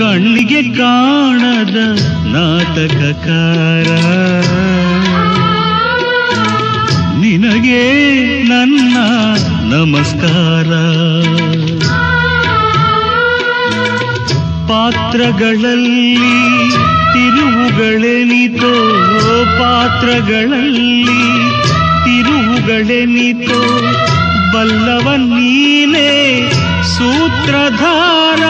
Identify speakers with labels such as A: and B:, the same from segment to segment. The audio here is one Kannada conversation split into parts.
A: ಕಣ್ಣಿಗೆ ಕಾಣದ ನಾಟಕಕಾರ. ನಿನಗೆ ನನ್ನ ನಮಸ್ಕಾರ. ಪಾತ್ರಗಳಲ್ಲಿ ತಿರುವುಗಳೆನಿತೋ ಪಾತ್ರಗಳಲ್ಲಿ ತಿರುವುಗಳೆನಿತೋ ಬಲ್ಲವ ನೀನೇ ಸೂತ್ರಧಾರ.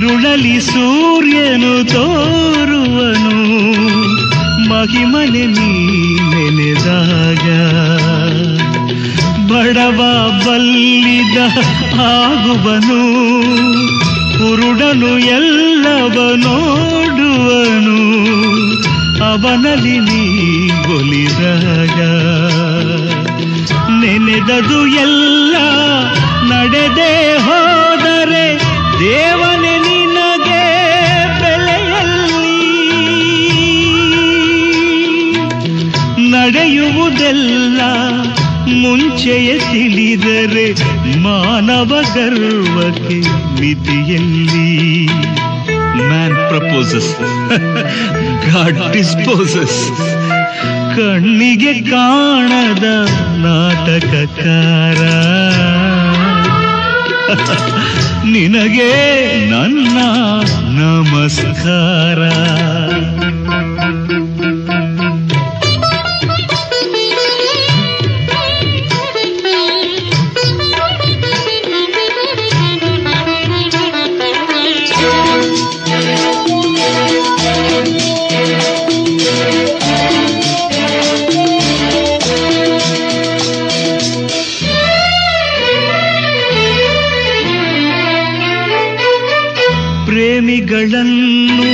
A: ಇರುಳಲಿ ಸೂರ್ಯನು ತೋರುವನು. ಮಹಿಮನೆ ನೀ ನೆನೆದಾಗ. ಬಡವ ಬಲ್ಲಿದ ಆಗುವನು. ಕುರುಡನು ಎಲ್ಲವ ನೋಡುವನು. ಅವನಲ್ಲಿ ನೀ ಒಲಿದಾಗ. ನೆನೆದದು ಎಲ್ಲ ನಡೆದೇ ಹೋದರೆ ದೇವನೇ ನಡೆಯುವುದೆಲ್ಲ ಮುಂಚೆಯೇ ತಿಳಿದರೆ ಮಾನವ ಗರ್ವಕ್ಕೆ ಮಿತಿಯಲ್ಲಿ. ಮ್ಯಾನ್ ಪ್ರಪೋಸಸ್ ಗಾಡ್ ಡಿಸ್ಪೋಸಸ್ ಕಣ್ಣಿಗೆ ಕಾಣದ ನಾಟಕಕಾರ. ನಿನಗೆ ನನ್ನ ನಮಸ್ಕಾರ. ಪ್ರೇಮಿಗಳನ್ನು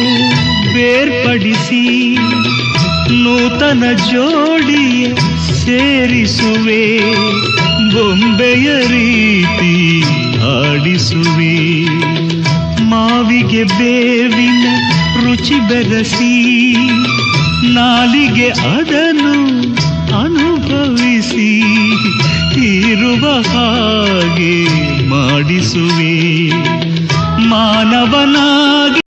A: ಬೇರ್ಪಡಿಸಿ ನೂತನ ಜೋಡಿ ಸೇರಿಸುವೆ, ಬೊಂಬೆಯ ರೀತಿ ಆಡಿಸುವೆ ಮಾವಿಗೆ ಬೇವಿನ ರುಚಿ ಬೆರೆಸಿ, ನಾಲಿಗೆ ಅದನ್ನು ಅನುಭವಿಸಿ, ಇರುವ ಹಾಗೆ ಮಾಡಿಸುವೆ. ಮಾನವನಾಗಿ